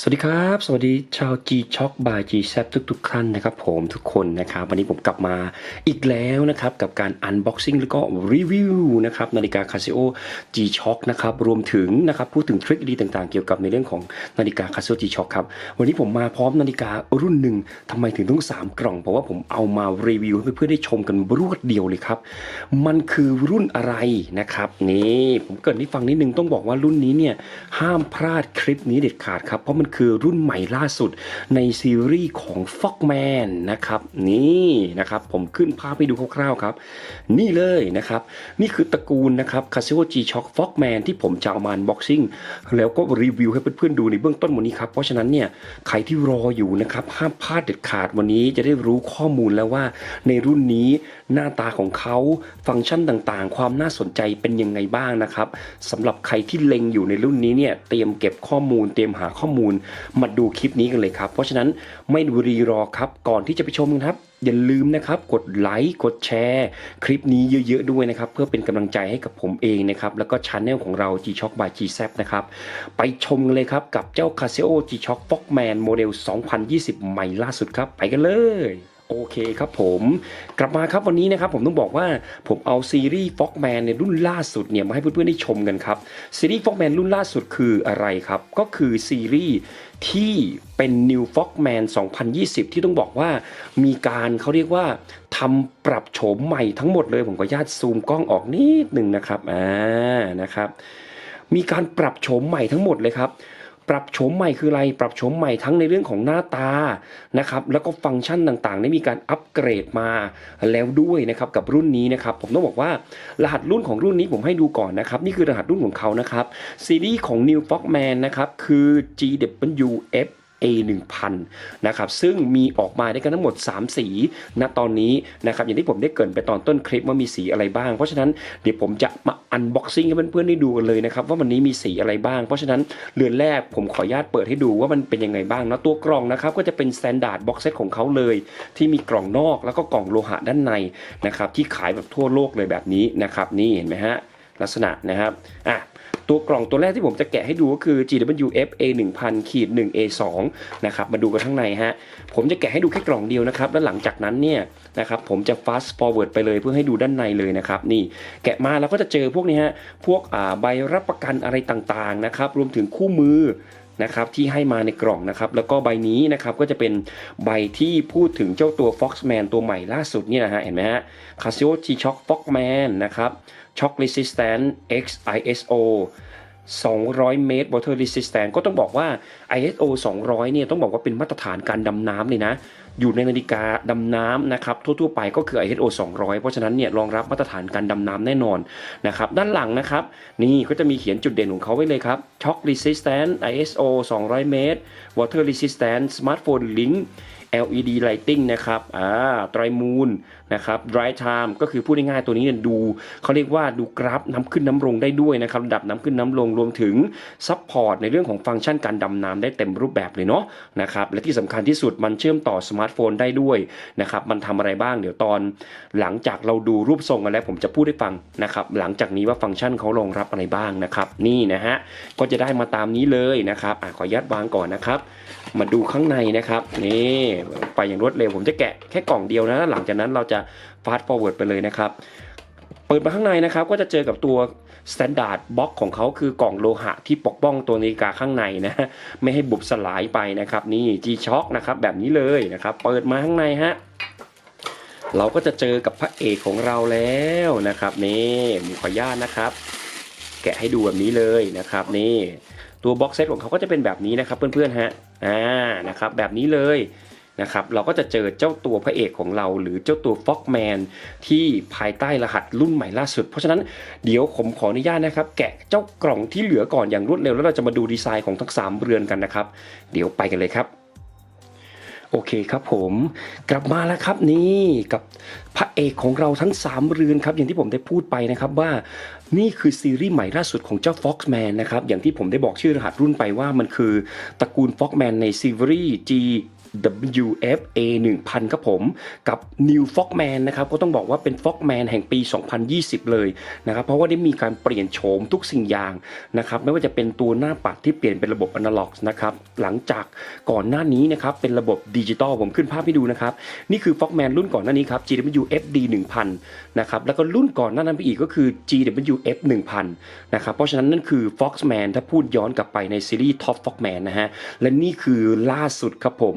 สวัสดีครับ สวัสดีชาว G Shock by G s a p ทุกๆท่านนะครับผมทุกคนนะครับ วันนี้ผมกลับมาอีกแล้วนะครับ กับการ Unboxing แล้วก็รีวิวนะครับนาฬิกา Casio G Shock นะครับ รวมถึงนะครับพูดถึงทริคดีต่างๆ เกี่ยวกับในเรื่องของนาฬิกา Casio G Shock ครับ วันนี้ผมมาพร้อมนาฬิการุ่นหนึ่งทำไมถึงต้อง 3 กล่อง เพราะว่าผมเอามารีวิวให้เพื่อนๆได้ชมกันรวดเดียวเลยครับ มันคือรุ่นอะไรนะครับนี่ผมเกิดให้ฟังนิดนึงต้องบอกว่ารุ่นนี้เนี่ยห้ามพลาดคลิปนี้เด็ดขาดครับเพราะมันคือรุ่นใหม่ล่าสุดในซีรีส์ของ Fogman นะครับนี่นะครับผมขึ้นภาพให้ดูคร่าวๆครับ นี่เลยนะครับ นี่คือตระกูลนะครับ Casio G-Shock Fogman ที่ผมจะเอามา unboxing แล้วก็รีวิวให้เพื่อนๆดูในเบื้องต้นวันนี้ครับ เพราะฉะนั้นเนี่ยใครที่รออยู่นะครับห้ามพลาดเด็ดขาดวันนี้จะได้รู้ข้อมูลแล้วว่าในรุ่นนี้ หน้าตาของเขาฟังก์ชันต่างๆ ความน่าสนใจเป็นยังไงบ้างนะครับสำหรับใครที่เล็งอยู่ในรุ่นนี้เนี่ยเตรียมเก็บข้อมูล เตรียมหาข้อมูลมาดูคลิปนี้กันเลยครับ เพราะฉะนั้นไม่รีรอครับก่อนที่จะไปชมกันครับอย่าลืมนะครับกดไลค์กดแชร์ คลิปนี้เยอะๆด้วยนะครับ เพื่อเป็นกำลังใจให้กับผมเองนะครับ แล้วก็ช anel ของเรา G-Shock by G-Zap นะครับ ไปชมกันเลยครับ กับเจ้า Casio G-Shock Fogman โมเดล 2020 ใหม่ล่าสุดครับ ไปกันเลย โอเคครับผมกลับมาครับวันนี้นะครับผมต้องบอกว่าผมเอาซีรีส์ Fogman ในรุ่นล่าสุดเนี่ยมาให้เพื่อนๆได้ชมกันครับซีรีส์ Fogman รุ่นล่าสุดคืออะไรครับก็คือซีรีส์ที่เป็น New Fogman 2020 ที่ต้องบอกว่ามีการเขาเรียกว่าทำปรับโฉมใหม่ทั้งหมดเลยผมขออนุญาตซูมกล้องออกนิดหนึ่งนะครับอ่านะครับ มีการปรับโฉมใหม่ทั้งหมดเลยครับ ปรับโฉมใหม่คืออะไร ปรับโฉมใหม่ทั้งในเรื่องของหน้าตานะครับแล้วก็ฟังก์ชันต่างๆ ได้มีการอัปเกรดมาแล้วด้วยนะครับกับรุ่นนี้นะครับผมต้องบอกว่ารหัสรุ่นของรุ่นนี้ผมให้ดูก่อนนะครับนี่คือรหัสรุ่นของเขานะครับซีรีส์ของ New Foxman นะครับคือ GWF A 1000 นะครับซึ่งมีออกมาได้กันทั้งหมด 3 สีณตอนนี้นะครับอย่างที่ผมได้เกรินไปตอนต้นคลิปว่ามีสีอะไรบ้าง เพราะฉะนั้นเดี๋ยวผมจะมาอันบ็อกซิ่งให้เพื่อนๆได้ดูกันเลยนะครับว่าวันนี้มีสีอะไรบ้าง เพราะฉะนั้นเรือนแรกผมขออนุญาตเปิดให้ดูว่ามันเป็นยังไงบ้างนะตัวกล่องนะครับก็จะเป็น s t ต n d า r d บ็อกเซตของเขาเลย ที่มีกล่องนอกแล้วก็กล่องโลหะด้านในนะครับที่ขายแบบทั่วโลกเลยแบบนี้นะครับนี่เห็นไหมฮะลักษณะนะครับอะ ตัวกล่องตัวแรกที่ผมจะแกะให้ดูก็คือ GWF A 1 0 0 0 ขีด1 A 2นะครับ มาดูกันข้างในฮะ ผมจะแกะให้ดูแค่กล่องเดียวนะครับ แล้วหลังจากนั้นเนี่ยนะครับผมจะ fast forward ไปเลยเพื่อให้ดูด้านในเลยนะครับ นี่แกะมาเราก็จะเจอพวกนี้ฮะ พวกใบรับประกันอะไรต่างๆนะครับ รวมถึงคู่มือ นะครับที่ให้มาในกล่องนะครับแล้วก็ใบนี้นะครับก็จะเป็นใบที่พูดถึงเจ้าตัว Foxman ตัวใหม่ล่าสุดเนี่ยนะฮะเห็นไหมฮะ Casio G-Shock Foxman นะครับ Shock Resistant X ISO 200 เมตร water resistant ก็ต้องบอกว่า ISO 200 เนี่ยต้องบอกว่าเป็นมาตรฐานการดำน้ำเลยนะ อยู่ในนาฬิกาดำน้ำนะครับทั่วๆไปก็คือ ISO 200 เพราะฉะนั้นเนี่ยรองรับมาตรฐานการดำน้ำแน่นอนนะครับด้านหลังนะครับนี่ก็จะมีเขียนจุดเด่นของเขาไว้เลยครับ Shock resistant ISO 200 เมตร water resistant smartphone link LED lighting นะครับอ่าไตรมูล นะครับ dry time ก็คือพูดง่ายๆตัวนี้เนี่ยดูเขาเรียกว่าดูกราฟน้ำขึ้นน้ำลงได้ด้วยนะครับระดับน้ำขึ้นน้ำลงรวมถึงซัพพอร์ตในเรื่องของฟังก์ชันการดำน้ำได้เต็มรูปแบบเลยเนาะนะครับและที่สำคัญที่สุดมันเชื่อมต่อสมาร์ทโฟนได้ด้วยนะครับมันทำอะไรบ้างเดี๋ยวตอน หลังจากเราดูรูปทรงกันแล้วผมจะพูดให้ฟังนะครับหลังจากนี้ว่าฟังก์ชันเขารองรับอะไรบ้างนะครับนี่นะฮะก็จะได้มาตามนี้เลยนะครับอขออนุญาตวางก่อนนะครับมาดูข้างในนะครับนี่ไปอย่างรวดเร็วผมจะแกะแค่กล่องเดียวนะ หลังจากนั้นเราจะ fast forward ไปเลยนะครับเปิดมาข้างในนะครับก็จะเจอกับตัว standard box ของเขาคือกล่องโลหะที่ปกป้องตัวนาฬิกาข้างในนะไม่ให้บุบสลายไปนะครับ นี่ G-Shock นะครับแบบนี้เลยนะครับ เปิดมาข้างในฮะเราก็จะเจอกับพระเอกของเราแล้วนะครับนี่ผมขออนุญาตนะครับ แกะให้ดูแบบนี้เลยนะครับ นี่ตัวบ็อกเซตของเขาก็จะเป็นแบบนี้นะครับเพื่อนๆฮะอ่านะครับแบบนี้เลย นะครับเราก็จะเจอเจ้าตัวพระเอกของเรา หรือเจ้าตัว Fogman ที่ภายใต้รหัสรุ่นใหม่ล่าสุด เพราะฉะนั้นเดี๋ยวผมขออนุญาตนะครับ แกะเจ้ากล่องที่เหลือก่อนอย่างรวดเร็วแล้วเราจะมาดูดีไซน์ของทั้งสามเรือนกันนะครับ เดี๋ยวไปกันเลยครับโอเคครับผมกลับมาแล้วครับนี่กับพระเอกของเราทั้ง 3 เรือนครับอย่างที่ผมได้พูดไปนะครับว่านี่คือซีรีส์ใหม่ล่าสุดของเจ้า Foxman นะครับอย่างที่ผมได้บอกชื่อรหัสรุ่นไปว่ามันคือตระกูล Foxman ในซีรีส์ G WFA 1000 ครับผมกับ New Fogman นะครับก็ต้องบอกว่าเป็น Fogman แห่งปี 2020 เลยนะครับเพราะว่าได้มีการเปลี่ยนโฉมทุกสิ่งอย่างนะครับไม่ว่าจะเป็นตัวหน้าปัดที่เปลี่ยนเป็นระบบอนาล็อกนะครับหลังจากก่อนหน้านี้นะครับเป็นระบบดิจิตอลผมขึ้นภาพให้ดูนะครับนี่คือ Fogman รุ่นก่อนหน้านี้ครับ GWFD 1000นะครับแล้วก็รุ่นก่อนหน้านั้นไปอีกก็คือ GWF 1000นะครับเพราะฉะนั้นนั่นคือ Foxman ถ้าพูดย้อนกลับไปในซีรีส์ Top Foxman นะฮะและนี่คือล่าสุดครับผม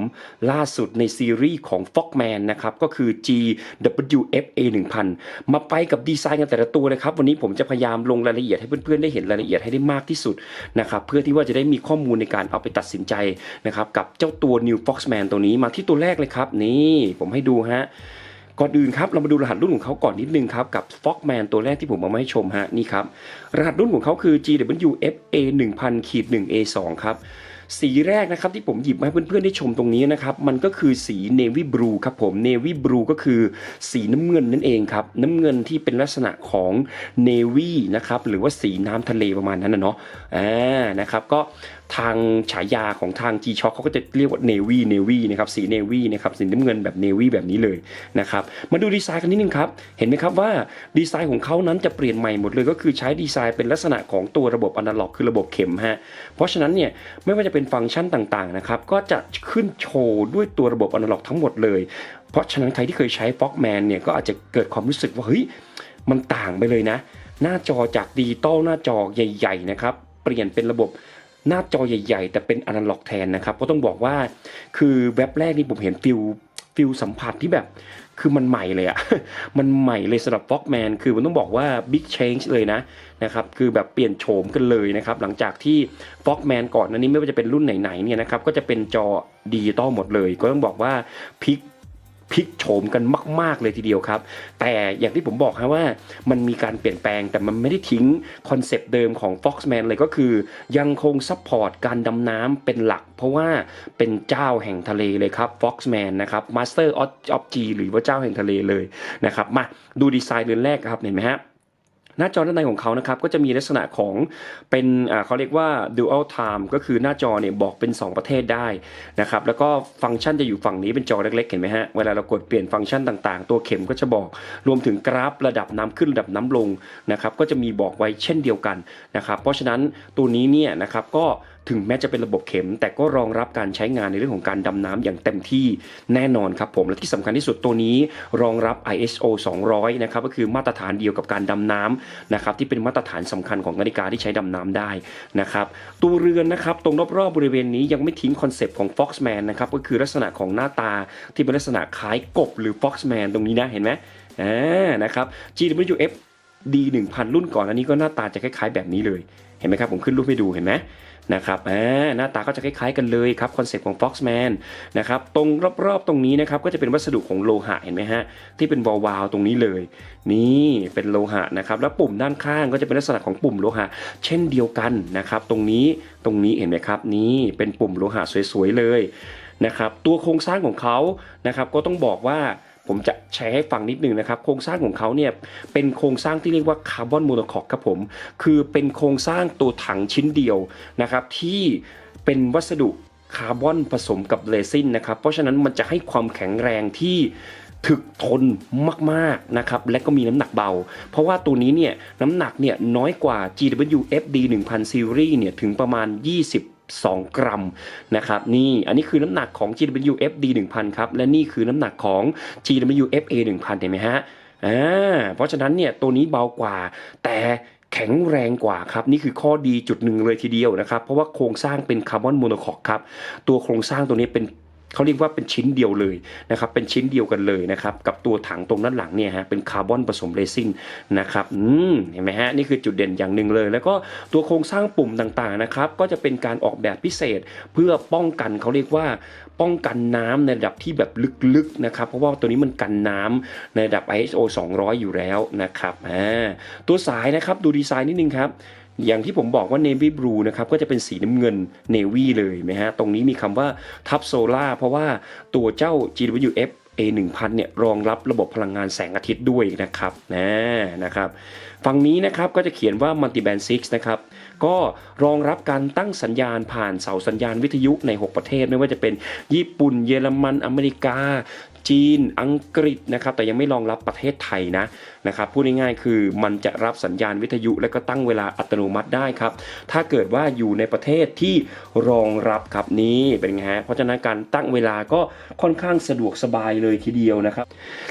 ล่าสุดในซีรีส์ของ Foxman นะครับก็คือ GWFA 1000 มาไปกับดีไซน์กันแต่ละตัวนะครับ วันนี้ผมจะพยายามลงรายละเอียดให้เพื่อนๆได้เห็นรายละเอียดให้ได้มากที่สุดนะครับเพื่อที่ว่าจะได้มีข้อมูลในการเอาไปตัดสินใจนะครับกับเจ้าตัว New Foxman ตัวนี้มาที่ตัวแรกเลยครับ นี่ผมให้ดูฮะก่อนอื่นครับเรามาดูรหัสรุ่นของเขาก่อนนิดนึงครับ กับ Fogman ตัวแรกที่ผมเอามาให้ชมฮะนี่ครับ รหัสรุ่นของเขาคือ GWFA 1000ขีด1 A2 ครับ สีแรกนะครับที่ผมหยิบมาให้เพื่อนๆได้ชมตรงนี้นะครับมันก็คือสีเนวี่บรูครับผมเนวี่บรูก็คือสีน้ำเงินนั่นเองครับน้ำเงินที่เป็นลักษณะของเนวี่นะครับหรือว่าสีน้ำทะเลประมาณนั้นนะเนาะอ่านะครับก็ ทางฉายาของทาง G Shock เขาก็จะเรียกว่า Navy Navy นะครับสี Navy นะครับสีน้ำเงินแบบ Navy แบบนี้เลยนะครับมาดูดีไซน์กันนิดนึงครับ เห็นไหมครับว่าดีไซน์ของเขานั้นจะเปลี่ยนใหม่หมดเลย ก็คือใช้ดีไซน์เป็นลักษณะของตัวระบบอนาล็อกคือระบบเข็มฮะเพราะฉะนั้นเนี่ยไม่ว่าจะเป็นฟังก์ชันต่างๆนะครับก็จะขึ้นโชว์ด้วยตัวระบบอนาล็อกทั้งหมดเลย เพราะฉะนั้นใครที่เคยใช้ Fogman เนี่ยก็อาจจะเกิดความรู้สึกว่าเฮ้ยมันต่างไปเลยนะ หน้าจอจากดิจิตอลหน้าจอใหญ่ ๆ นะครับ เปลี่ยนเป็นระบบ หน้าจอใหญ่ๆ แต่เป็นอนาล็อกแทนนะครับก็ต้องบอกว่าคือแว็บแรกนี่ผมเห็นฟิลฟิลสัมผัสที่แบบคือมันใหม่เลยอะมันใหม่เลยสำหรับ Fogman คือมันต้องบอกว่า Big Change เลยนะนะครับ คือแบบเปลี่ยนโฉมกันเลยนะครับ หลังจากที่ Fogman ก่อนนั้นนี้ไม่ว่าจะเป็นรุ่นไหนๆเนี่ยนะครับ ก็จะเป็นจอดิจิตอลหมดเลย ก็ต้องบอกว่าพลิก พลิกโฉมกันมาก ๆ เลยทีเดียวครับ แต่อย่างที่ผมบอกครับว่ามันมีการเปลี่ยนแปลงแต่มันไม่ได้ทิ้งคอนเซปต์เดิมของ Foxman เลยก็คือยังคงซัพพอร์ตการดำน้ำเป็นหลัก เพราะว่าเป็นเจ้าแห่งทะเลเลยครับ Foxman นะครับ Master of G หรือว่าเจ้าแห่งทะเลเลยนะครับมาดูดีไซน์เรือนแรกครับเห็นไหมฮะ หน้าจอด้านในของเขานะครับก็จะมีลักษณะของเป็นเขาเรียกว่า dual time ก็คือหน้าจอเนี่ยบอกเป็น 2 ประเทศได้นะครับแล้วก็ฟังก์ชันจะอยู่ฝั่งนี้เป็นจอเล็กๆเห็นไหมฮะเวลาเรากดเปลี่ยนฟังก์ชันต่างๆ ตัวเข็มก็จะบอกรวมถึงกราฟระดับน้ำขึ้นระดับน้ำลงนะครับก็จะมีบอกไว้เช่นเดียวกันนะครับเพราะฉะนั้นตัวนี้เนี่ยนะครับก็ ถึงแม้จะเป็นระบบเข็ม แต่ก็รองรับการใช้งานในเรื่องของการดำน้ำอย่างเต็มที่แน่นอนครับผมและที่สำคัญที่สุดตัวนี้รองรับ ISO 200 นะครับก็คือมาตรฐานเดียวกับการดำน้ำนะครับที่เป็นมาตรฐานสำคัญของนาฬิกาที่ใช้ดำน้ำได้นะครับตัวเรือนนะครับตรงรอบๆบริเวณนี้ยังไม่ทิ้งคอนเซปต์ของ Foxman นะครับก็คือลักษณะของหน้าตาที่เป็นลักษณะคล้ายกบหรือ Foxman ตรงนี้นะเห็นไหมอ่านะครับ GWF D1000 รุ่นก่อนอันนี้ก็หน้าตาจะคล้ายๆแบบนี้เลย เห็นไหมครับ ผมขึ้นรูปให้ดูเห็นไหม นะครับหน้าตาก็จะคล้ายๆกันเลยครับคอนเซปต์ของ Foxman นะครับตรงรอบๆตรงนี้นะครับก็จะเป็นวัสดุของโลหะเห็นไหมฮะที่เป็นวาวๆตรงนี้เลย นี่เป็นโลหะนะครับแล้วปุ่มด้านข้างก็จะเป็นลักษณะของปุ่มโลหะ เช่นเดียวกันนะครับตรงนี้ตรงนี้เห็นไหมครับนี่เป็นปุ่มโลหะสวยๆเลยนะครับตัวโครงสร้างของเขานะครับก็ต้องบอกว่า ผมจะแชร์ให้ฟังนิดนึงนะครับ โครงสร้างของเขาเนี่ยเป็นโครงสร้างที่เรียกว่าคาร์บอนโมโนคอกครับผม คือเป็นโครงสร้างตัวถังชิ้นเดียวนะครับที่เป็นวัสดุคาร์บอนผสมกับเรซินนะครับ เพราะฉะนั้นมันจะให้ความแข็งแรงที่ถึกทนมากๆนะครับและก็มีน้ำหนักเบา เพราะว่าตัวนี้เนี่ยน้ำหนักเนี่ยน้อยกว่า GWFD 1000 Series เนี่ยถึงประมาณ 2 กรัมนะครับนี่อันนี้คือน้ำหนักของ GWFD 1000 ครับ และนี่คือน้ำหนักของ GWFA 1000 เห็นไหมฮะอ่าเพราะฉะนั้นเนี่ยตัวนี้เบากว่า แต่แข็งแรงกว่าครับ นี่คือข้อดีจุดหนึ่งเลยทีเดียวนะครับ เพราะว่าโครงสร้างเป็นคาร์บอนโมโนคอกครับ ตัวโครงสร้างตัวนี้เป็น เขาเรียกว่าเป็นชิ้นเดียวเลยนะครับเป็นชิ้นเดียวกันเลยนะครับกับตัวถังตรงด้านหลังเนี่ยฮะเป็นคาร์บอนผสมเรซินนะครับอืมเห็นไหมฮะนี่คือจุดเด่นอย่างหนึ่งเลย แล้วก็ตัวโครงสร้างปุ่มต่างๆนะครับก็จะเป็นการออกแบบพิเศษเพื่อป้องกันเขาเรียกว่าป้องกันน้ำในระดับที่แบบลึกๆนะครับเพราะว่าตัวนี้มันกันน้ำในระดับ ISO 200 อยู่แล้วนะครับอ่าตัวสายนะครับดูดีไซน์นิดนึงครับ อย่างที่ผมบอกว่า Navy Blue นะครับก็จะเป็นสีน้ำเงิน Navy เลยไหมฮะตรงนี้มีคำว่าทับโซล่าเพราะว่าตัวเจ้า GWF A1000 เนี่ยรองรับระบบพลังงานแสงอาทิตย์ด้วยนะครับนะนะครับฝั่งนี้นะครับก็จะเขียนว่า Multiband 6 นะครับก็รองรับการตั้งสัญญาณผ่านเสาสัญญาณวิทยุใน 6 ประเทศ ไม่ว่าจะเป็นญี่ปุ่น เยอรมันอเมริกา จีนอังกฤษนะครับแต่ยังไม่รองรับประเทศไทยนะนะครับพูดง่ายๆคือมันจะรับสัญญาณวิทยุและก็ตั้งเวลาอัตโนมัติได้ครับ ถ้าเกิดว่าอยู่ในประเทศที่รองรับครับนี้เป็นไงฮะเพราะฉะนั้นการตั้งเวลาก็ค่อนข้างสะดวกสบายเลยทีเดียวนะครับ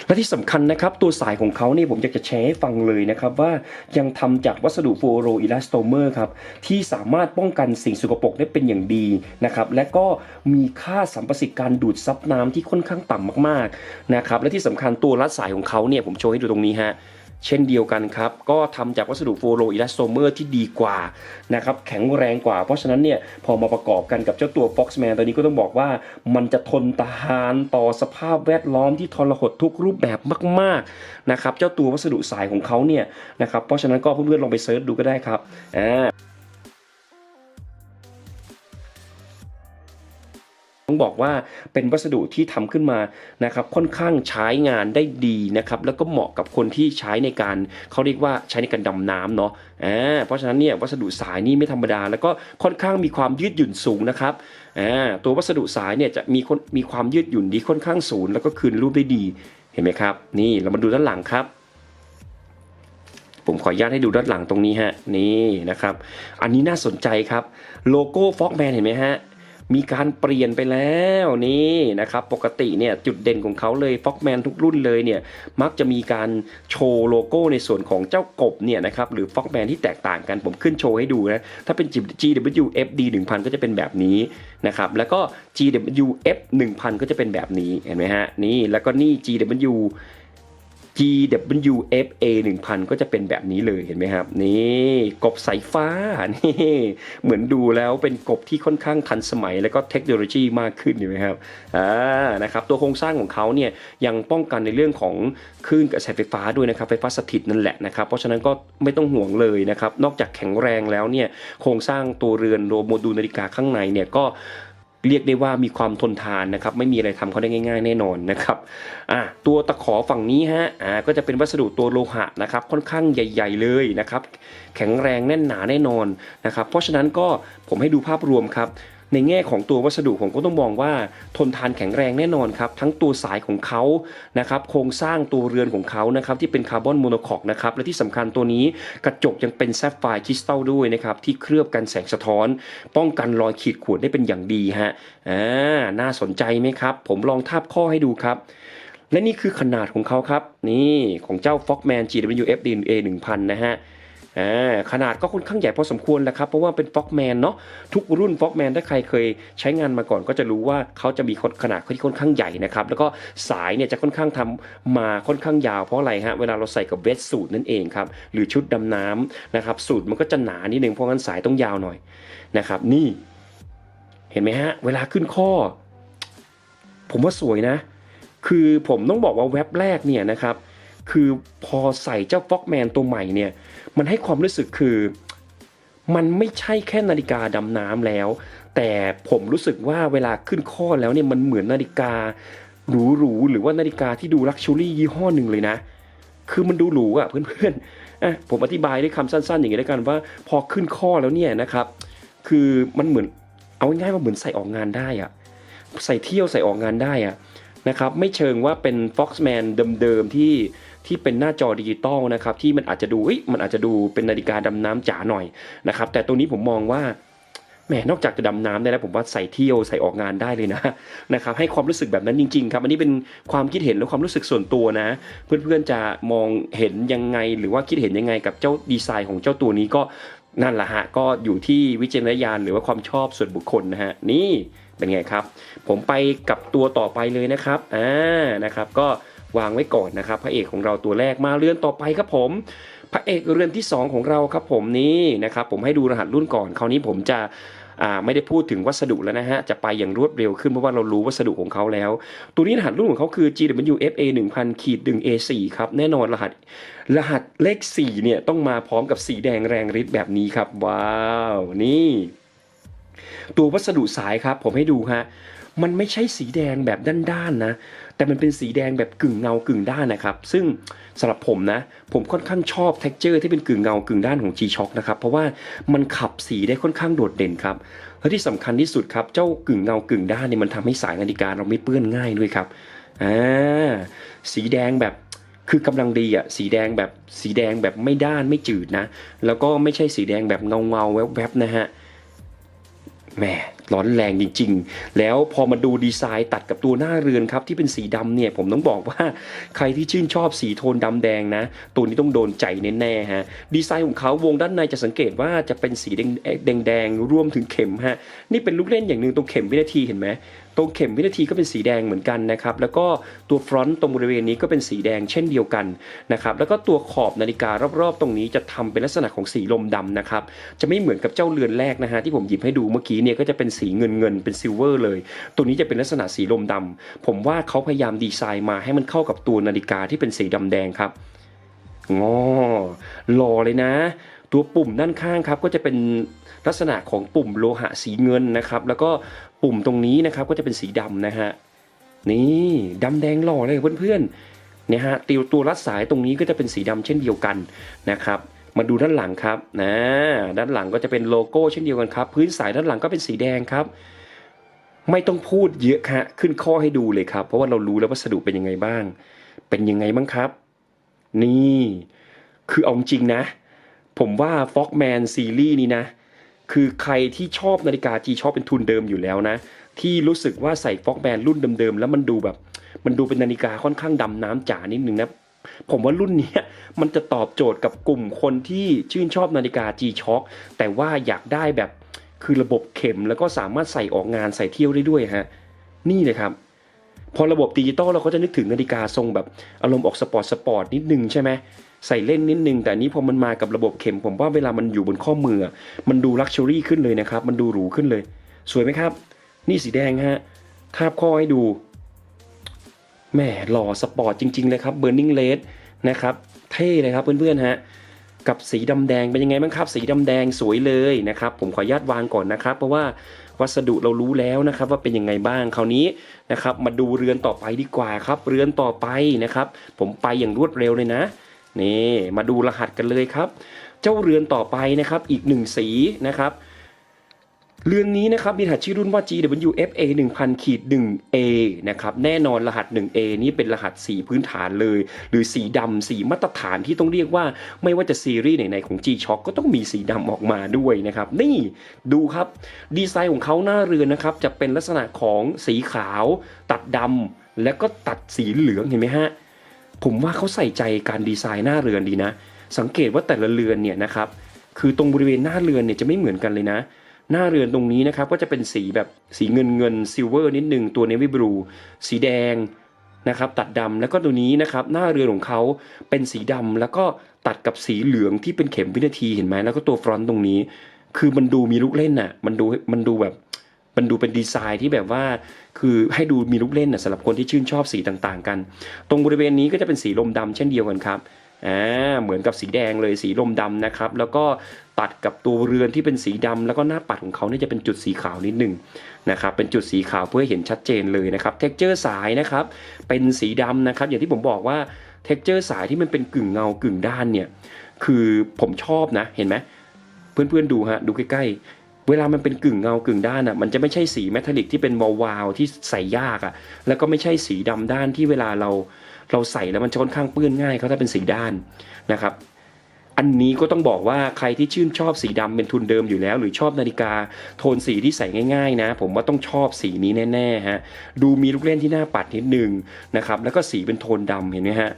และที่สำคัญนะครับตัวสายของเขาเนี่ยผมอยากจะแชร์ให้ฟังเลยนะครับว่ายังทำจากวัสดุฟลูโรอิลาสโตเมอร์ครับที่สามารถป้องกันสิ่งสกปรกได้เป็นอย่างดีนะครับและก็มีค่าสัมประสิทธิ์การดูดซับน้ำที่ค่อนข้างต่ำมากๆนะครับและที่สำคัญตัวรัดสายของเขาเนี่ยผมโชว์ให้ดูตรงนี้ฮะ เช่นเดียวกันครับ ก็ทำจากวัสดุโฟโรอิลาสโตเมอร์ที่ดีกว่านะครับแข็งแรงกว่า เพราะฉะนั้นเนี่ยพอมาประกอบกันกับเจ้าตัว Foxman ตัวนี้ก็ต้องบอกว่า มันจะทนทานต่อสภาพแวดล้อมที่ทรหดทุกรูปแบบมากๆนะครับเจ้าตัววัสดุสายของเขาเนี่ยนะครับเพราะฉะนั้นก็เพื่อนๆลองไปเซิร์ชดูก็ได้ครับอ่า บอกว่าเป็นวัสดุที่ทำขึ้นมานะครับค่อนข้างใช้งานได้ดีนะครับแล้วก็เหมาะกับคนที่ใช้ในการเขาเรียกว่าใช้ในการดำน้ำเนาะอ่าเพราะฉะนั้นเนี่ยวัสดุสายนี่ไม่ธรรมดา แล้วก็ค่อนข้างมีความยืดหยุ่นสูงนะครับอ่าตัววัสดุสายเนี่ยจะมีคนมีความยืดหยุ่นดีค่อนข้างสูงแล้วก็คืนรูปได้ดีเห็นไหมครับ นี่เรามาดูด้านหลังครับผมขออนุญาตให้ดูด้านหลังตรงนี้ฮะนี่นะครับ อันนี้น่าสนใจครับ โลโก้ฟ็อกแมนเห็นไหมฮะ มีการเปลี่ยนไปแล้วนี่นะครับปกติเนี่ยจุดเด่นของเขาเลยฟ็อกแมนทุกรุ่นเลยเนี่ยมักจะมีการโชว์โลโก้ในส่วนของเจ้ากบเนี่ยนะครับหรือฟ็อกแมนที่แตกต่างกันผมขึ้นโชว์ให้ดูนะถ้าเป็น GWFD 1000 ก็จะเป็นแบบนี้นะครับแล้วก็ GWF 1000 ก็จะเป็นแบบนี้เห็นไหมฮะนี่แล้วก็นี่ GW GWFA 1000 ก็จะเป็นแบบนี้เลยเห็นไหมครับ นี่กบสายฟ้านี่เหมือนดูแล้วเป็นกบที่ค่อนข้างทันสมัย แล้วก็เทคโนโลยีมากขึ้นเห็นไหมครับอ่านะครับตัวโครงสร้างของเขาเนี่ยยังป้องกันในเรื่องของคลื่นกระแสไฟฟ้าด้วยนะครับไฟฟ้าสถิตนั่นแหละนะครับ เพราะฉะนั้นก็ไม่ต้องห่วงเลยนะครับนอกจากแข็งแรงแล้วเนี่ยโครงสร้างตัวเรือนโรโมดูลนาฬิกาข้างในเนี่ยก็ เรียกได้ว่ามีความทนทานนะครับ ไม่มีอะไรทำเขาได้ง่ายๆ แน่นอนนะครับอะตัวตะขอฝั่งนี้ฮะอ่าก็จะเป็นวัสดุตัวโลหะนะครับ ค่อนข้างใหญ่ ๆ เลยนะครับ แข็งแรงแน่นหนาแน่นอนนะครับ เพราะฉะนั้นก็ผมให้ดูภาพรวมครับ ในแง่ของตัววัสดุผมก็ต้องมองว่าทนทานแข็งแรงแน่นอนครับ ทั้งตัวสายของเขานะครับโครงสร้างตัวเรือนของเขานะครับที่เป็นคาร์บอนโมโนคอกนะครับและที่สำคัญตัวนี้กระจกยังเป็นแซฟไฟร์คริสตัลด้วยนะครับที่เคลือบกันแสงสะท้อน ป้องกันรอยขีดข่วนได้เป็นอย่างดีฮะอ่าน่าสนใจไหมครับ ผมลองทาบข้อให้ดูครับและนี่คือขนาดของเขาครับ นี่ของเจ้า Foxman GWF DNA 1000 นะฮะ ขนาดก็ค่อนข้างใหญ่พอสมควรแหละครับ เพราะว่าเป็น Foxman เนาะทุกรุ่น Foxman ถ้าใครเคยใช้งานมาก่อนก็จะรู้ว่าเขาจะมีขนาดที่ค่อนข้างใหญ่นะครับ แล้วก็สายเนี่ยจะค่อนข้างทำมาค่อนข้างยาวเพราะอะไรฮะเวลาเราใส่กับเวทสูทนั่นเองครับหรือชุดดำน้ำนะครับสูทมันก็จะหนานิดนึงเพราะงั้นสายต้องยาวหน่อยนะครับนี่เห็นไหมฮะเวลาขึ้นข้อ ผมว่าสวยนะ คือผมต้องบอกว่าเว็บแรกเนี่ยนะครับ คือพอใส่เจ้าฟ็อกแมนตัวใหม่เนี่ย มันให้ความรู้สึกคือ มันไม่ใช่แค่นาฬิกาดำน้ำแล้ว แต่ผมรู้สึกว่าเวลาขึ้นข้อแล้วเนี่ยมันเหมือนนาฬิกาหรูๆหรือว่านาฬิกาที่ดูลักชัวรี่ยี่ห้อหนึ่งเลยนะ คือมันดูหรูอะเพื่อนๆอะผมอธิบายด้วยคำสั้นๆ อย่างนี้แล้วกันว่า พอขึ้นข้อแล้วเนี่ยนะครับ คือมันเหมือนเอาง่ายๆว่าเหมือนใส่ออกงานได้อะใส่เที่ยวใส่ออกงานได้อะนะครับไม่เชิงว่าเป็น Foxman เดิมๆที่ ที่เป็นหน้าจอดิจิตอลนะครับที่มันอาจจะดูเอ้ยมันอาจจะดูเป็นนาฬิกาดำน้ำจ๋าหน่อยนะครับแต่ตัวนี้ผมมองว่าแหมนอกจากจะดำน้ำได้แล้วผมว่าใส่เที่ยวใส่ออกงานได้เลยนะนะครับให้ความรู้สึกแบบนั้นจริงๆครับอันนี้เป็นความคิดเห็นและความรู้สึกส่วนตัวนะ เพื่อนๆจะมองเห็นยังไง หรือว่าคิดเห็นยังไงกับเจ้าดีไซน์ของเจ้าตัวนี้ก็นั่นแหละฮะก็อยู่ที่วิจารณญาณหรือว่าความชอบส่วนบุคคลนะฮะนี่เป็นไงครับ ผมไปกับตัวต่อไปเลยนะครับอ่านะครับก็ วางไว้ก่อนนะครับ พระเอกของเราตัวแรกมาเรือนต่อไปครับผม พระเอกเรือนที่ 2 ของเราครับผมนี่นะครับผมให้ดูรหัสรุ่นก่อนคราวนี้ผมจะไม่ได้พูดถึงวัสดุแล้วนะฮะ จะไปอย่างรวดเร็วขึ้นเพราะว่าเรารู้วัสดุของเขาแล้ว ตัวนี้รหัสรุ่นของเขาคือ GWFA 1000ขีดดึง A4 ครับ แน่นอนรหัส รหัสเลข 4 เนี่ย ต้องมาพร้อมกับสีแดงแรงฤทธิ์แบบนี้ครับ ว้าว นี่ ตัววัสดุสายครับ ผมให้ดูฮะ มันไม่ใช่สีแดงแบบด้านๆนะ แต่มันเป็นสีแดงแบบกึ่งเงากึ่งด้านนะครับ ซึ่งสำหรับผมนะ ผมค่อนข้างชอบ t e x t อร์ที่เป็นกึ่งเงากึ่งด้านของ G-Shock นะครับ เพราะว่ามันขับสีได้ค่อนข้างโดดเด่นครับ และที่สำคัญที่สุดครับ เจ้ากึ่งเงากึ่งด้านเนี่ยมันทำให้สายนาฬิกาเราไม่เปื้อนง่ายด้วยครับ อ่า สีแดงแบบคือกำลังดีอะสีแดงแบบสีแดงแบบไม่ด้านไม่จืดนะ แล้วก็ไม่ใช่สีแดงแบบเงาเงาแวบๆนะฮะแหม ร้อนแรงจริง ๆ แล้วพอมาดูดีไซน์ตัดกับตัวหน้าเรือนครับที่เป็นสีดำเนี่ยผมต้องบอกว่าใครที่ชื่นชอบสีโทนดำแดงนะ ตัวนี้ต้องโดนใจแน่ๆฮะดีไซน์ของเขาวงด้านในจะสังเกตว่าจะเป็นสีแดงแดงแดงรวมถึงเข็มฮะนี่เป็นลูกเล่นอย่างหนึ่งตรงเข็มวินาทีเห็นไหมตรงเข็มวินาทีก็เป็นสีแดงเหมือนกันนะครับ แล้วก็ตัวฟรอนต์ตรงบริเวณนี้ก็เป็นสีแดงเช่นเดียวกันนะครับ แล้วก็ตัวขอบนาฬิการอบๆ ตรงนี้จะทำเป็นลักษณะของสีลมดำนะครับ จะไม่เหมือนกับเจ้าเรือนแรกนะฮะที่ผมหยิบให้ดูเมื่อกี้เนี่ยก็จะเป็นสีเงินเงินเป็นซิลเวอร์เลย ตัวนี้จะเป็นลักษณะสีลมดำผมว่าเขาพยายามดีไซน์มาให้มันเข้ากับตัวนาฬิกาที่เป็นสีดำแดงครับงอหล่อเลยนะ ตัวปุ่มด้านข้างครับก็จะเป็นลักษณะของปุ่มโลหะสีเงินนะครับ แล้วก็ ปุ่มตรงนี้นะครับก็จะเป็นสีดำนะฮะนี่ดำแดงหล่อเลยเพื่อนๆนี่ยฮะติวตัวรัดสายตรงนี้ก็จะเป็นสีดำเช่นเดียวกันนะครับมาดูด้านหลังครับนะด้านหลังก็จะเป็นโลโก้เช่นเดียวกันครับ พื้นสายด้านหลังก็เป็นสีแดงครับ ไม่ต้องพูดเยอะครับขึ้นข้อให้ดูเลยครับ เพราะว่าเรารู้แล้ววัสดุเป็นยังไงบ้าง เป็นยังไงบ้างครับ นี่ คือเอาจริงนะ ผมว่า Fogman ซีรีส์นี้นะ คือใครที่ชอบนาฬิกา G ชอบเป็นทุนเดิมอยู่แล้วนะ ที่รู้สึกว่าใส่ Fogman รุ่นเดิมๆ แล้วมันดูแบบ มันดูเป็นนาฬิกาค่อนข้างดำน้ำจ๋านิดนึงนะ ผมว่ารุ่นนี้มันจะตอบโจทย์กับกลุ่มคนที่ชื่นชอบนาฬิกา G Shock แต่ว่าอยากได้แบบคือระบบเข็มแล้วก็สามารถใส่ออกงานใส่เที่ยวได้ด้วยฮะ นี่เลยครับพอระบบดิจิตอลเราก็จะนึกถึงนาฬิกาทรงแบบอารมณ์ออกสปอร์ตสปอร์ตนิดนึงใช่ไหม ใส่เล่นนิดนึง แต่นี้พอมันมากับระบบเข็ม ผมว่าเวลามันอยู่บนข้อมือ มันดูลักชัวรี่ขึ้นเลยนะครับ มันดูหรูขึ้นเลย สวยไหมครับ นี่สีแดงฮะทาบข้อให้ดูแหม่หล่อสปอร์ตจริง ๆ เลยครับ Burning Red นะครับ เท่เลยครับเพื่อนๆฮะกับสีดำแดงเป็นยังไงบ้างครับ สีดำแดงสวยเลยนะครับ ผมขออนุญาตวางก่อนนะครับ เพราะว่าวัสดุเรารู้แล้วนะครับ ว่าเป็นยังไงบ้างคราวนี้นะครับ มาดูเรือนต่อไปดีกว่าครับ เรือนต่อไปนะครับ ผมไปอย่างรวดเร็วเลยนะ นี่มาดูรหัสกันเลยครับ เจ้าเรือนต่อไปนะครับอีกหนึ่งสีนะครับเรือนนี้นะครับมีรหัสชื่อรุ่นว่า GWFA 1000ขีด 1A นะครับแน่นอนรหัส 1A นี้เป็นรหัสสีพื้นฐานเลย หรือสีดำสีมาตรฐานที่ต้องเรียกว่า ไม่ว่าจะซีรีส์ไหนๆของ G-Shock ก็ต้องมีสีดำออกมาด้วยนะครับ นี่ดูครับ ดีไซน์ของเขาหน้าเรือนนะครับ จะเป็นลักษณะของสีขาว ตัดดำแล้วก็ตัดสีเหลืองเห็นไหมฮะ ผมว่าเขาใส่ใจการดีไซน์หน้าเรือนดีนะ สังเกตว่าแต่ละเรือนเนี่ยนะครับคือตรงบริเวณหน้าเรือนเนี่ยจะไม่เหมือนกันเลยนะ หน้าเรือนตรงนี้นะครับก็จะเป็นสีแบบสีเงินเงินซิลเวอร์นิดหนึ่งตัวเนวิบลูสีแดงนะครับตัดดำแล้วก็ตัวนี้นะครับหน้าเรือนของเขาเป็นสีดำแล้วก็ตัดกับสีเหลืองที่เป็นเข็มวินาทีเห็นไหมแล้วก็ตัวฟรอนต์ตรงนี้ คือมันดูมีลูกเล่นน่ะ มันดูมันดูแบบ มันดูเป็นดีไซน์ที่แบบว่า คือให้ดูมีลูกเล่นนะสำหรับคนที่ชื่นชอบสีต่างๆ กัน ตรงบริเวณนี้ก็จะเป็นสีลมดำเช่นเดียวกันครับอ่าเหมือนกับสีแดงเลยสีลมดำนะครับ แล้วก็ตัดกับตัวเรือนที่เป็นสีดำแล้วก็หน้าปัดของเขาเนี่ยจะเป็นจุดสีขาวนิดหนึงนะครับเป็นจุดสีขาวเพื่อเห็นชัดเจนเลยนะครับเท็กเจอร์สายนะครับเป็นสีดำนะครับ อย่างที่ผมบอกว่าเท็กเจอร์สายที่มันเป็นกึ่งเงากึ่งด้านเนี่ยคือผมชอบนะเห็นไหมเพื่อนๆดูฮะดูใกล้ๆ เวลามันเป็นกึ่งเงากึ่งด้านอะมันจะไม่ใช่สีเมทัลลิกที่เป็นวาวๆที่ใส่ยากอะ แล้วก็ไม่ใช่สีดำด้านที่เวลาเราเราใส่แล้วมันค่อนข้างเปื้อนง่ายเขาถ้าเป็นสีด้านนะครับ อันนี้ก็ต้องบอกว่าใครที่ชื่นชอบสีดำเป็นทุนเดิมอยู่แล้ว หรือชอบนาฬิกาโทนสีที่ใส่ง่าย ๆ นะ ผมว่าต้องชอบสีนี้แน่ๆฮะดูมีลูกเล่นที่หน้าปัดนิดนึงนะครับ แล้วก็สีเป็นโทนดำเห็นไหมฮะ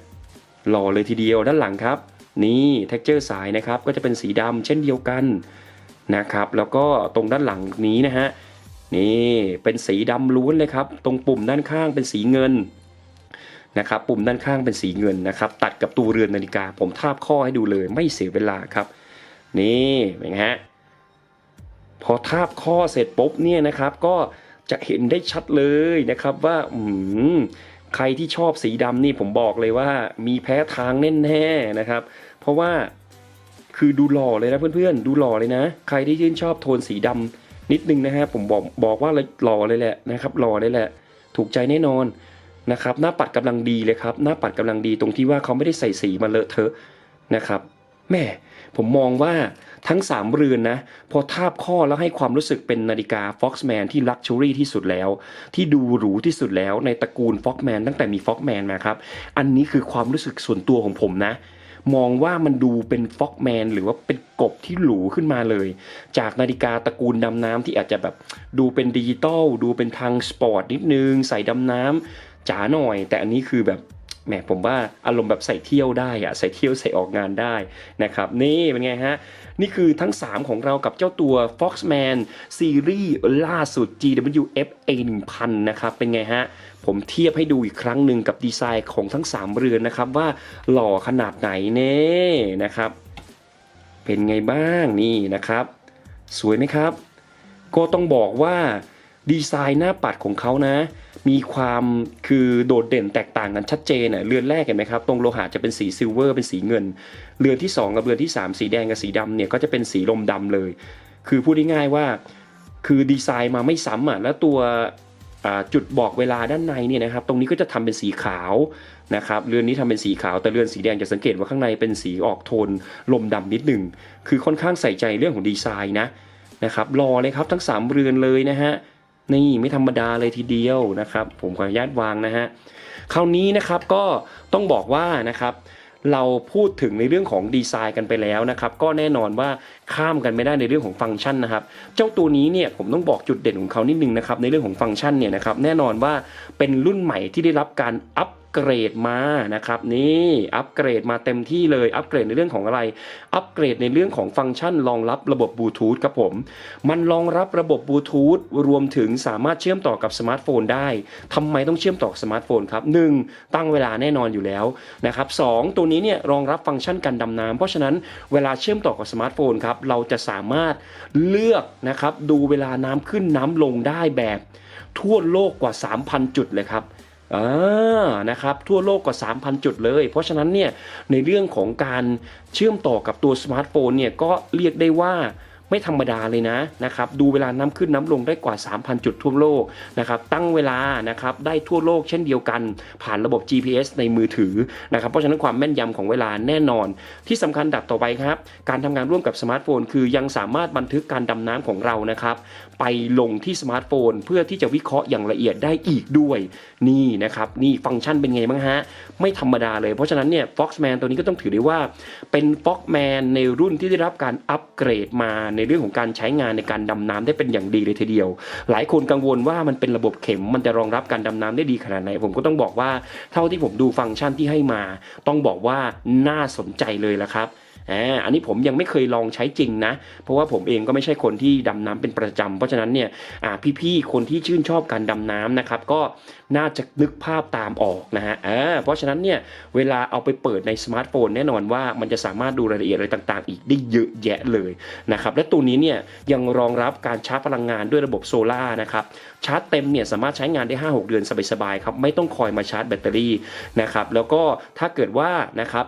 หล่อเลยทีเดียวด้านหลังครับ นี่เท็กเจอร์สายนะครับก็จะเป็นสีดำเช่นเดียวกัน นะครับ แล้วก็ตรงด้านหลังนี้นะฮะนี่เป็นสีดำล้วนเลยครับ ตรงปุ่มด้านข้างเป็นสีเงินนะครับปุ่มด้านข้างเป็นสีเงินนะครับ ตัดกับตัวเรือนนาฬิกา ผมทาบข้อให้ดูเลย ไม่เสียเวลาครับ นี่เป็นไงฮะพอทาบข้อเสร็จปุ๊บเนี่ยนะครับก็จะเห็นได้ชัดเลยนะครับว่าอืมใครที่ชอบสีดำนี่ผมบอกเลยว่ามีแพ้ทางแน่ๆนะครับ เพราะว่า คือดูหล่อเลยนะเพื่อนๆ ดูหล่อเลยนะ ใครที่ชื่นชอบโทนสีดนิดนึงนะฮะผมบอกบอกว่าหล่อเลยแหละนะครับหล่อเลยแหละ ถูกใจแน่นอนนะครับหน้าปัดกำลังดีเลยครับ หน้าปัดกำลังดีตรงที่ว่าเขาไม่ได้ใส่สีมาเลอะเทอะนะครับแม่ผมมองว่าทั้ง 3 เรือนนะ พอทาบข้อแล้วให้ความรู้สึกเป็นนาฬิกา Foxman ที่ลักชัวรี่ที่สุดแล้ว ที่ดูหรูที่สุดแล้วในตระกูล Foxman ตั้งแต่มี Foxman มาครับ อันนี้คือความรู้สึกส่วนตัวของผมนะ มองว่ามันดูเป็นฟ็อกแมนหรือว่าเป็นกบที่หรูขึ้นมาเลย จากนาฬิกาตระกูลดำน้ำที่อาจจะแบบดูเป็นดิจิตอลดูเป็นทางสปอร์ตนิดนึง ใส่ดำน้ำจ๋าหน่อย แต่อันนี้คือแบบแหมผมว่าอารมณ์แบบใส่เที่ยวได้อะใส่เที่ยวใส่ออกงานได้นะครับ นี่เป็นไงฮะ นี่คือทั้ง 3 ของเรากับเจ้าตัว Foxman ซีรีส์ล่าสุด GWF A1000 นะครับ เป็นไงฮะ ผมเทียบให้ดูอีกครั้งหนึ่งกับดีไซน์ของทั้ง 3 เรือนนะครับ ว่าหล่อขนาดไหนเน่นะครับ เป็นไงบ้างนี่นะครับ สวยไหมครับ ก็ต้องบอกว่าดีไซน์หน้าปัดของเขานะ มีความคือโดดเด่นแตกต่างกันชัดเจนน่ะเรือนแรกเห็นไหมครับ ตรงโลหะจะเป็นสีซิลเวอร์เป็นสีเงิน เรือนที่ 2 กับเรือนที่ 3 สีแดงกับสีดำเนี่ยก็จะเป็นสีลมดำเลย คือพูดง่ายๆว่าคือดีไซน์มาไม่ซ้ำอะแล้วตัว จุดบอกเวลาด้านในเนี่ยนะครับ ตรงนี้ก็จะทำเป็นสีขาวนะครับ เรือนนี้ทำเป็นสีขาว แต่เรือนสีแดงจะสังเกตว่าข้างในเป็นสีออกโทนลมดำนิดหนึ่ง คือค่อนข้างใส่ใจเรื่องของดีไซน์นะนะครับ รอเลยครับทั้ง 3 เรือนเลยนะฮะ นี่ไม่ธรรมดาเลยทีเดียวนะครับ ผมขออนุญาตวางนะฮะ คราวนี้นะครับก็ต้องบอกว่านะครับ เราพูดถึงในเรื่องของดีไซน์กันไปแล้วนะครับก็แน่นอนว่าข้ามกันไม่ได้ในเรื่องของฟังก์ชันนะครับเจ้าตัวนี้เนี่ยผมต้องบอกจุดเด่นของเขานิดนึงนะครับในเรื่องของฟังก์ชันเนี่ยนะครับแน่นอนว่าเป็นรุ่นใหม่ที่ได้รับการอัป เกรดมานะครับนี่อัปเกรดมาเต็มที่เลยอัปเกรดในเรื่องของอะไร อัปเกรดในเรื่องของฟังก์ชันรองรับระบบบลูทูธครับผม มันรองรับระบบบลูทูธรวมถึงสามารถเชื่อมต่อกับสมาร์ทโฟนได้ทำไมต้องเชื่อมต่อกับสมาร์ทโฟนครับ 1. ตั้งเวลาแน่นอนอยู่แล้วนะครับสองตัวนี้เนี่ยรองรับฟังก์ชันการดำน้ำเพราะฉะนั้นเวลาเชื่อมต่อกับสมาร์ทโฟนครับเราจะสามารถเลือกนะครับดูเวลาน้ำขึ้นน้ำลงได้แบบ ทั่วโลกกว่า 3,000 จุดเลยครับ อ่านะครับทั่วโลกกว่า 3,000 จุดเลย เพราะฉะนั้นเนี่ยในเรื่องของการเชื่อมต่อกับตัวสมาร์ทโฟนเนี่ยก็เรียกได้ว่า ไม่ธรรมดาเลยนะนะครับดูเวลาน้ำขึ้นน้ำลงได้กว่า 3,000 จุดทั่วโลกนะครับตั้งเวลานะครับได้ทั่วโลกเช่นเดียวกัน ผ่านระบบ GPS ในมือถือนะครับเพราะฉะนั้นความแม่นยำของเวลาแน่นอน ที่สำคัญดับต่อไปครับ การทำงานร่วมกับสมาร์ทโฟน คือยังสามารถบันทึกการดำน้ำของเรานะครับไปลงที่สมาร์ทโฟน เพื่อที่จะวิเคราะห์อย่างละเอียดได้อีกด้วยนี่นะครับนี่ฟังก์ชันเป็นไงบ้างฮะไม่ธรรมดาเลยเพราะฉะนั้นเนี่ย Foxman ตัวนี้ก็ต้องถือได้ว่า เป็น Foxman ในรุ่นที่ได้รับการอัปเกรดมาในเรื่องของการใช้งานในการดำน้ำได้เป็นอย่างดีเลยทีเดียว หลายคนกังวลว่ามันเป็นระบบเข็มมันจะรองรับการดำน้ำได้ดีขนาดไหน ผมก็ต้องบอกว่าเท่าที่ผมดูฟังก์ชันที่ให้มา ต้องบอกว่าน่าสนใจเลยละครับ อ่าอันนี้ผมยังไม่เคยลองใช้จริงนะ เพราะว่าผมเองก็ไม่ใช่คนที่ดำน้ำเป็นประจำเพราะฉะนั้นเนี่ยอ่าพี่ๆคนที่ชื่นชอบการดำน้ำนะครับก็น่าจะนึกภาพตามออกนะฮะอ่าเพราะฉะนั้นเนี่ยเวลาเอาไปเปิดในสมาร์ทโฟนแน่นอนว่ามันจะสามารถดูรายละเอียดอะไรต่างๆ อีกได้เยอะแยะเลยนะครับและตัวนี้เนี่ยยังรองรับการชาร์จพลังงานด้วยระบบโซล่านะครับชาร์จเต็มเนี่ยสามารถใช้งานได้ 5-6 เดือนสบายๆครับไม่ต้องคอยมาชาร์จแบตเตอรี่นะครับแล้วก็ถ้าเกิดว่านะครับ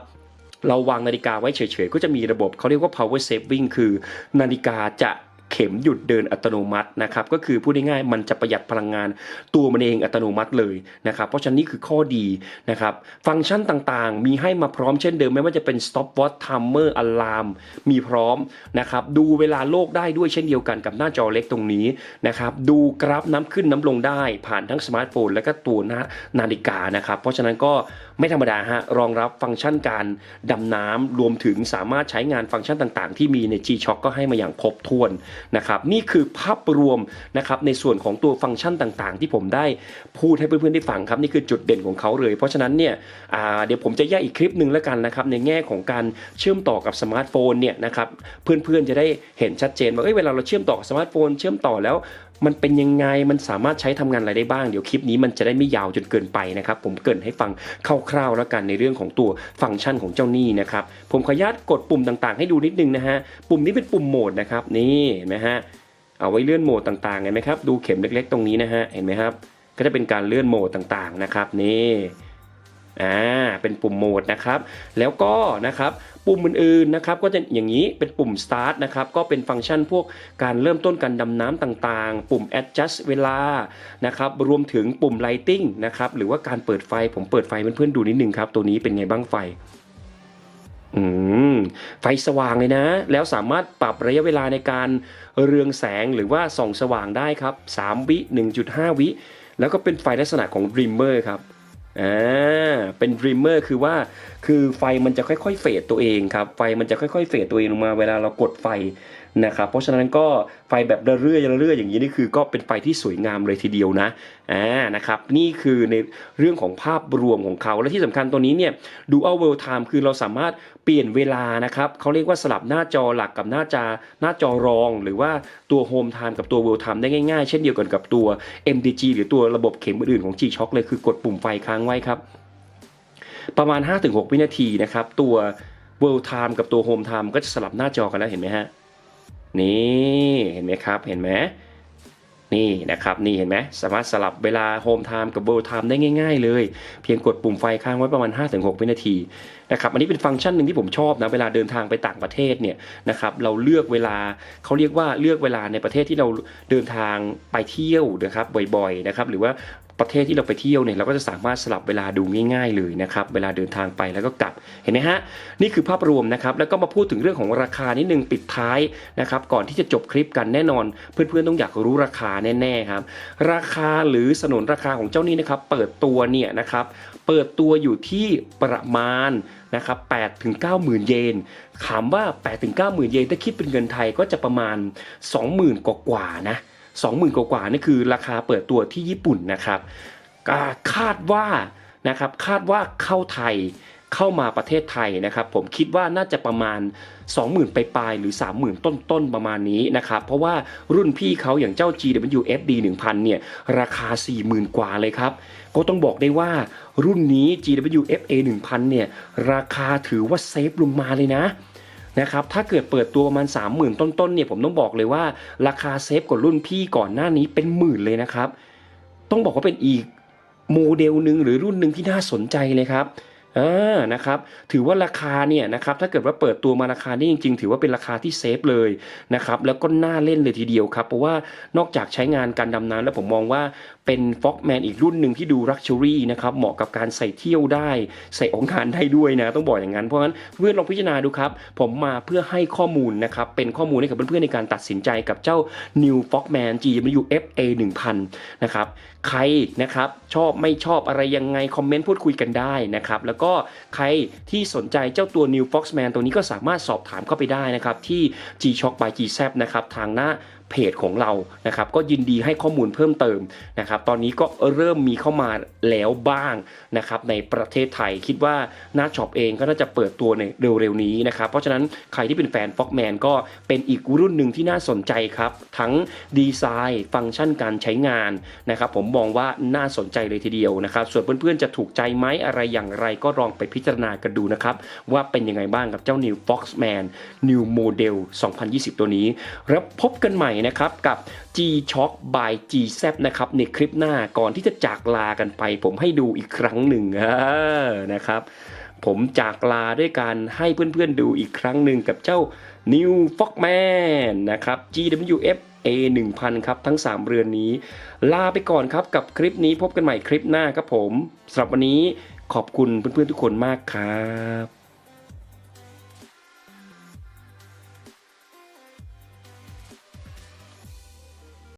เราวางนาฬิกาไว้เฉยๆ ก็จะมีระบบเขาเรียกว่า power saving คือนาฬิกาจะ เข็มหยุดเดินอัตโนมัตินะครับก็คือพูดง่ายๆมันจะประหยัดพลังงานตัวมันเองอัตโนมัติเลยนะครับเพราะฉะนั้นนี่คือข้อดีนะครับฟังก์ชันต่างๆ มีให้มาพร้อมเช่นเดิม ไม่ว่าจะเป็น stop watch timer alarm มีพร้อมนะครับดูเวลาโลกได้ด้วยเช่นเดียวกันกับหน้าจอเล็กตรงนี้นะครับดูกราฟน้ำขึ้นน้ำลงได้ผ่านทั้งสมาร์ทโฟนและก็ตัวนานาฬิกานะครับเพราะฉะนั้นก็ไม่ธรรมดาฮะรองรับฟังก์ชันการดำน้ำรวมถึงสามารถใช้งานฟังก์ชันต่างๆ ที่มีใน G-Shock ก็ให้มาอย่างครบถ้วนนะครับนี่คือภาพรวมนะครับในส่วนของตัวฟังก์ชันต่างๆ ที่ผมได้พูดให้เพื่อนๆได้ฟังครับนี่คือจุดเด่นของเขาเลย เพราะฉะนั้นเนี่ยเดี๋ยวผมจะแยกอีกคลิปหนึ่งแล้วกันนะครับในแง่ของการเชื่อมต่อกับสมาร์ทโฟนเนี่ยนะครับเพื่อนๆจะได้เห็นชัดเจนว่าเอ้ยเวลาเราเชื่อมต่อกับสมาร์ทโฟนเชื่อมต่อแล้ว มันเป็นยังไงมันสามารถใช้ทำงานอะไรได้บ้างเดี๋ยวคลิปนี้มันจะได้ไม่ยาวจนเกินไปนะครับ ผมเกินให้ฟังคร่าวๆแล้วกันในเรื่องของตัวฟังก์ชันของเจ้านี่นะครับผมขออนุญาตกดปุ่มต่างๆ ให้ดูนิดนึงนะฮะปุ่มนี้เป็นปุ่มโหมดนะครับนี่เห็นไหมฮะเอาไว้เลื่อนโหมดต่างๆเห็นไหมครับดูเข็มเล็กๆ ตรงนี้นะฮะเห็นไหมครับ ก็จะเป็นการเลื่อนโหมดต่างๆนะครับนี่อ่าเป็นปุ่มโหมดนะครับ แล้วก็นะครับ ปุ่มอื่นๆนะครับก็จะอย่างนี้เป็นปุ่ม start นะครับก็เป็นฟังก์ชันพวกการเริ่มต้นการดำน้ำต่างๆ ปุ่ม adjust เวลานะครับรวมถึงปุ่ม lighting นะครับหรือว่าการเปิดไฟผมเปิดไฟเพื่อนๆดูนิดนึงครับตัวนี้เป็นไงบ้างไฟอืมไฟสว่างเลยนะ แล้วสามารถปรับระยะเวลาในการเรืองแสงหรือว่าส่องสว่างได้ครับ 3 วิ 1.5 วิ แล้วก็เป็นไฟลักษณะของ dreamer ครับ อ่าเป็นริมเมอร์คือว่าคือไฟมันจะค่อยๆเฟดตัวเองครับไฟมันจะค่อยๆเฟดตัวเองลงมาเวลาเรากดไฟ นะครับเพราะฉะนั้นก็ไฟแบบเรื่อยๆเรื่อยๆอย่างนี้นี่คือก็เป็นไฟที่สวยงามเลยทีเดียวนะอ่านะครับนี่คือในเรื่องของภาพรวมของเขาและที่สำคัญตัวนี้เนี่ย Dual World Time คือเราสามารถเปลี่ยนเวลานะครับเขาเรียกว่าสลับหน้าจอหลักกับหน้าจอหน้าจอรอง หรือว่าตัว Home Time กับตัว World Time ได้ง่ายๆ เช่นเดียวกันกับตัว MDG หรือตัวระบบเข็มอื่นๆของ G-Shock เลยคือกดปุ่มไฟค้างไว้ครับ ประมาณ 5-6 วินาทีนะครับตัว World Time กับตัว Home Time ก็จะสลับหน้าจอกันแล้วเห็นไหมฮะ นี่เห็นไหมครับเห็นไหมนี่นะครับนี่เห็นไหมสามารถสลับเวลา Home Time กับ World Time ได้ง่ายๆ เลย เพียงกดปุ่มไฟค้างไว้ประมาณ 5-6 วินาทีนะครับอันนี้เป็นฟังก์ชันหนึ่งที่ผมชอบนะเวลาเดินทางไปต่างประเทศเนี่ยนะครับเราเลือกเวลาเขาเรียกว่าเลือกเวลาในประเทศที่เราเดินทางไปเที่ยวนะครับบ่อยๆนะครับหรือว่า ประเทศที่เราไปเที่ยวเนี่ยเราก็จะสามารถสลับเวลาดูง่าย ๆ เลยนะครับเวลาเดินทางไปแล้วก็กลับเห็นไหมฮะนี่คือภาพรวมนะครับแล้วก็มาพูดถึงเรื่องของราคานิดนึงปิดท้ายนะครับก่อนที่จะจบคลิปกันแน่นอน เพื่อนๆต้องอยากรู้ราคาแน่ๆครับราคาหรือสนนราคาของเจ้านี้นะครับเปิดตัวเนี่ยนะครับเปิดตัวอยู่ที่ประมาณนะครับ8ถึง9หมื่นเยน ถามว่า8ถึง9หมื่นเยนถ้าคิดเป็นเงินไทยก็จะประมาณ 20,000 กว่าๆนะ 20,000 กว่าๆนี่คือราคาเปิดตัวที่ญี่ปุ่นนะครับคาดว่านะครับคาดว่าเข้าไทยเข้ามาประเทศไทยนะครับผมคิดว่าน่าจะประมาณ 20,000 ไปปลายหรือ 30,000 ต้นๆ ประมาณนี้นะครับเพราะว่ารุ่นพี่เขาอย่างเจ้า GWFD 1000 เนี่ย ราคา 40,000 กว่าเลยครับ ก็ต้องบอกได้ว่ารุ่นนี้ GWFA 1000 เนี่ย ราคาถือว่าเซฟลงมาเลยนะ นะครับถ้าเกิดเปิดตัวประมาณ 30,000 ต้นๆเนี่ยผมต้องบอกเลยว่า ราคาเซฟกว่ารุ่นพี่ก่อนหน้านี้เป็นหมื่นเลยนะครับ ต้องบอกว่าเป็นอีกโมเดลหนึ่งหรือรุ่นหนึ่งที่น่าสนใจเลยครับอ่านะครับถือว่าราคาเนี่ยนะครับถ้าเกิดว่าเปิดตัวมาราคานี้จริง ๆ ถือว่าเป็นราคาที่เซฟเลยนะครับแล้วก็น่าเล่นเลยทีเดียวครับ เพราะว่านอกจากใช้งานการดำน้ำแล้วผมมองว่า เป็นฟ็อกแมนอีกรุ่นหนึ่งที่ดูรักชัวรี่นะครับ เหมาะกับการใส่เที่ยวได้ ใส่องค์การได้ด้วยนะ ต้องบอกอย่างนั้น เพราะฉะนั้นเพื่อนลองพิจารณาดูครับ ผมมาเพื่อให้ข้อมูลนะครับ เป็นข้อมูลให้กับเพื่อนๆในการตัดสินใจกับเจ้า New Fogman GWFA 1000นะครับ ใครนะครับชอบไม่ชอบอะไรยังไง คอมเมนต์พูดคุยกันได้นะครับ แล้วก็ใครที่สนใจเจ้าตัว New Foxman ตัวนี้ก็สามารถสอบถามเข้าไปได้นะครับที่ G-Shock by G-Z นะครับทางหน้า เพจของเรานะครับก็ยินดีให้ข้อมูลเพิ่มเติมนะครับตอนนี้ก็เริ่มมีเข้ามาแล้วบ้างนะครับในประเทศไทยคิดว่าหน้าช็อปเองก็น่าจะเปิดตัวในเร็วๆนี้นะครับเพราะฉะนั้นใครที่เป็นแฟน Fogman ก็เป็นอีกรุ่นหนึ่งที่น่าสนใจครับ ทั้งดีไซน์ ฟังก์ชันการใช้งานนะครับผมมองว่าน่าสนใจเลยทีเดียวนะครับส่วนเพื่อนๆจะถูกใจไหมอะไรอย่างไรก็ลองไปพิจารณากันดูนะครับว่าเป็นยังไงบ้างกับเจ้า New Foxman New Model 2020 ตัวนี้ แล้วพบกันใหม่นะครับกับ G-Shock by G-Z นะครับในคลิปหน้าก่อนที่จะจากลากันไป ผมให้ดูอีกครั้งหนึ่งนะครับ ผมจากลาด้วยการให้เพื่อนๆดูอีกครั้งหนึ่งกับเจ้า New Fogman นะครับ GWF A 1000 ครับทั้ง 3 เรือนนี้ ลาไปก่อนครับกับคลิปนี้พบกันใหม่คลิปหน้าครับผมสำหรับวันนี้ขอบคุณเพื่อนๆทุกคนมากครับ